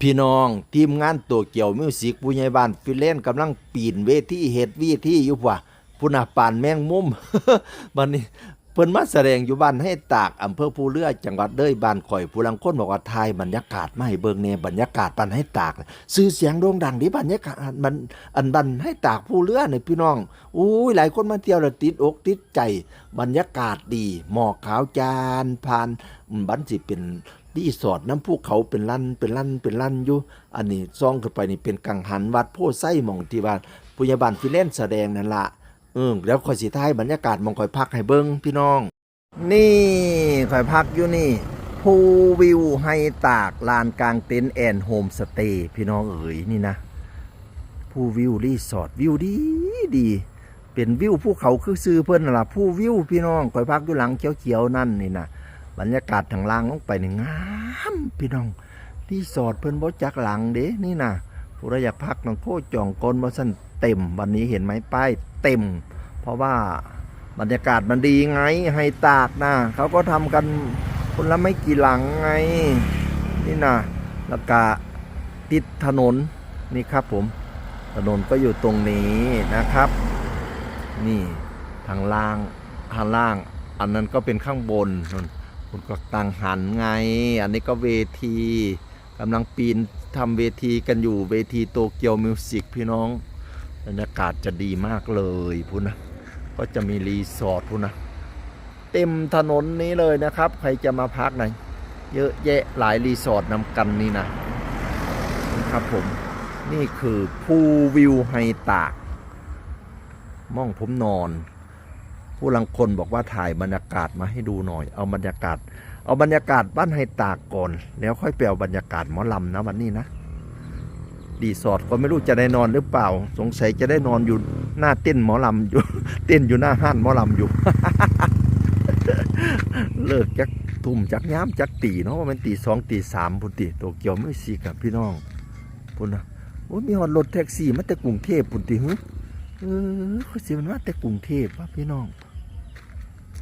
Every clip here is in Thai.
พี่น้องทีมงานตัวเกี่ยวมิวสิกผู้ใหญ่บ้านฟิเลนกำลังปีนเวทีเฮ็ดวีที่อยู่ว่ะผู้น่ะปานแมงมุม บัดนี้ พิ่นมาแสดงอยู่บ้านให้ตากอำเภอภูเรือ จังหวัดเลยบ้านข่อยผู้ลังคนบอกว่าทายบรรยากาศมาให้เบิงแน่บรรยากาศบ้านให้ตากชื่อเสียงโด่งดังดิบรรยากาศมันอันบันให้ตากภูเรือนี่พี่น้องอุ้ยหลายคนมาเที่ยวแล้วติดอกติดใจ บรรยากาศดี หมอกขาวจานผ่านบันสิเป็นรีสอร์ทน้ำภูเขาเป็นลั่นเป็นลั่นเป็นลั่นอยู่อันนี้ซองขึ้นไปนี่เป็นกังหันวัดโพไส้หมองที่บ้านพยาบาลฟิเลนแสดงนั่นละ ออแล้วคอยสิท้ายบรรยากาศมองคอยพักให้เบิ้งพี่น้อง นี่คอยพักอยู่นี่ภูวิวให้ตากลานกลางเต็นท์แอนโฮมสเตย์พี่น้องเอ๋ยนี่นะภูวิวรีสอร์ทวิวดีดี เป็นวิวภูเขาคือซื้อเพิ่นนั่นล่ะผู้วิวพี่น้องคอยพักอยู่หลังเขียวๆนั่นนี่นะบรรยากาศทางล่างลงไปนี่งามพี่น้องรีสอร์ทเพิ่อนบ่จักหลังเด้นี่นะผู้ใดอยากพักน้องโพจองกลบ่ซั่น เต็ม วันนี้เห็นไหมป้ายเต็ม เพราะว่าบรรยากาศมันดีไงให้ตากนะเขาก็ทำกันคนละไม่กี่หลังไง นี่นะแล้วก็ติดถนนนี่ครับผม ถนนก็อยู่ตรงนี้นะครับ นี่ทางล่างทางล่าง อันนั้นก็เป็นข้างบนนนคุณก็ตังหันไง อันนี้ก็เวทีกำลังปีนทำเวทีกันอยู่เวทีโตเกียวมิวสิกพี่น้อง บรรยากาศจะดีมากเลยพูนะ ก็จะมีรีสอร์ทพูนะ เต็มถนนนี้เลยนะครับ ใครจะมาพักไหนเยอะแยะหลายรีสอร์ทนำกันนี่นะนะครับผมนี่คือภูวิวไฮตากม่องผมนอน ผู้ลังคนบอกว่าถ่ายบรรยากาศมาให้ดูหน่อย เอาบรรยากาศ เอาบรรยากาศบ้านไฮตากก่อน แล้วค่อยไปเอาบรรยากาศหมอลำนะวันนี้นะ รีสอร์ทก็ไม่รู้จะได้นอนหรือเปล่า สงสัยจะได้นอนอยู่หน้าเต้นหมอลำอยู่ เต้นอยู่หน้าห้านหมอลำอยู่ เลิกจักทุ่มจักย้ำจักตีเนาะว่ามันตีสองตีสามพุ่นตีโตเกียวไม่สีกับพี่น้องพุ่นนะโอ้ยมีหอดรถแท็กซี่มาแต่กรุงเทพพุ่นตีหึเออเขาสิมันว่าแต่กรุงเทพว่าพี่น้อง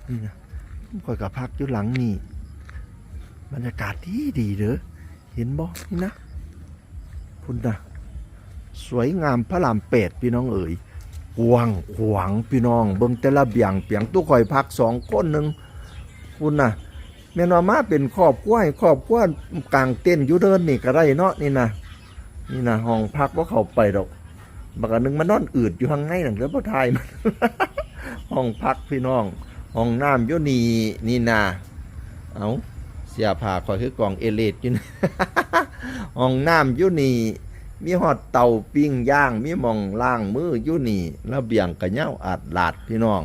นี่นะข่อยกับพักอยู่หลังนี่บรรยากาศดีดีเด้อเห็นบ่นี่นะพุ่นนะ สวยงามพระรามเป็ดพี่น้องเอ๋ยกวางขวางพี่น้อง เบิ่งแต่ละเบียงเปียงตู้ข่อยพักสองคนหนึ่งพุ่นะแม่นว่ามาเป็นครอบครัวให้ครอบครัวกลางเต้นยูเดินนี่ก็ได้เนาะนี่นะนี่นะห้องพักว่าเขาไปดอกบักอันหนึงมันนอนอืดอยู่ข้างในหนังเรือพระไทยมันห้องพักพี่น้อง ห้องน้ำโยนีนี่นาเอาเสียผ่าคอยคือกล่องเอเลดอยู่นะห้องน้ำโยนี มีหอดเตาปิ้งย่าง มีมองล่างมือโยนีระเบียงกระเย้าอาดลาดพี่น้อง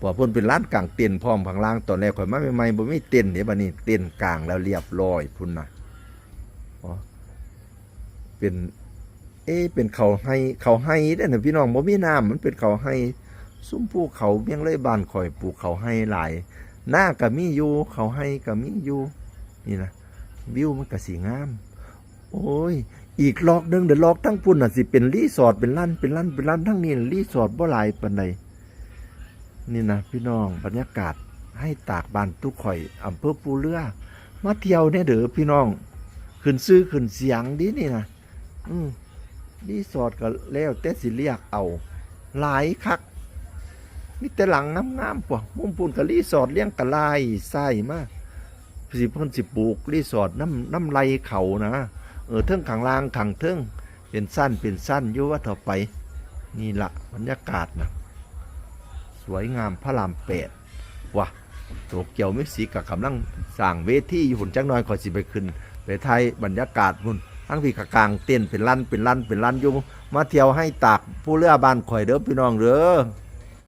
พอพิ่นเป็นร้านกลางเต็นพร้อมผังล่างตอนแรกข่อยมาใหม่ๆบ่มีเต็นเดี๋ยวบัดนี้เต็นกลางแล้วเรียบร้อยพุ่นนะอ๋อเป็น เอ๊ะเป็นเขาให้เขาให้ได้อนะพี่น้องบ่มีน้ำมันเป็นเขาให้ซุ้มภูเขาเมียงเลยบ้านข่อยปลูกเขาให้หลายหน้าก็มีอยู่เขาให้ก็มีอยู่นี่นะวิวมันก็สีงาม โอ้ย อีกลอกหนึงเดี๋ยวลอกทั้งพุ่นน่ะสิเป็นรีสอร์ทเป็นลั่นเป็นลั่นเป็นลั่นทั้งนี้รีสอร์ทบ่หลายปานใดนี่นะพี่น้องบรรยากาศให้ตากบานตุกข่อยอำเภอปูเรือมาเที่ยวเนี่ยเด้อพี่น้อง ขึ้นซื้อขึ้นเสียงดีนี่นะอืมรีสอร์ทก็แล้วแต่สิเรียกเอา หลายคักมีแต่หลังงามๆป่ะมุมปูนกับรีสอร์ทเลี้ยงกะลายไส้มากสิเพิ่นสิปลูกรีสอร์ทน้ำน้ำไหลเขานะ เออเทิงขังล่างขังเทิงเป็นสั้นเป็นสั้นยู่ว่าเถอะไป นี่ละบรรยากาศนะสวยงามพระรามแปดว่ะโตเกียวมิสิกับกำลังสร้างเวทีอยู่หุ่นจักน้อยขอยสิไปขึ้นไปไทยบรรยากาศหุ่นทั้งพี่กะกลางเต้นเป็นลั่นเป็นลั่นเป็นลั่นอยู่มาเที่ยวให้ตากผู้เรือบ้านข่อยเด้อพี่น้องเด้อ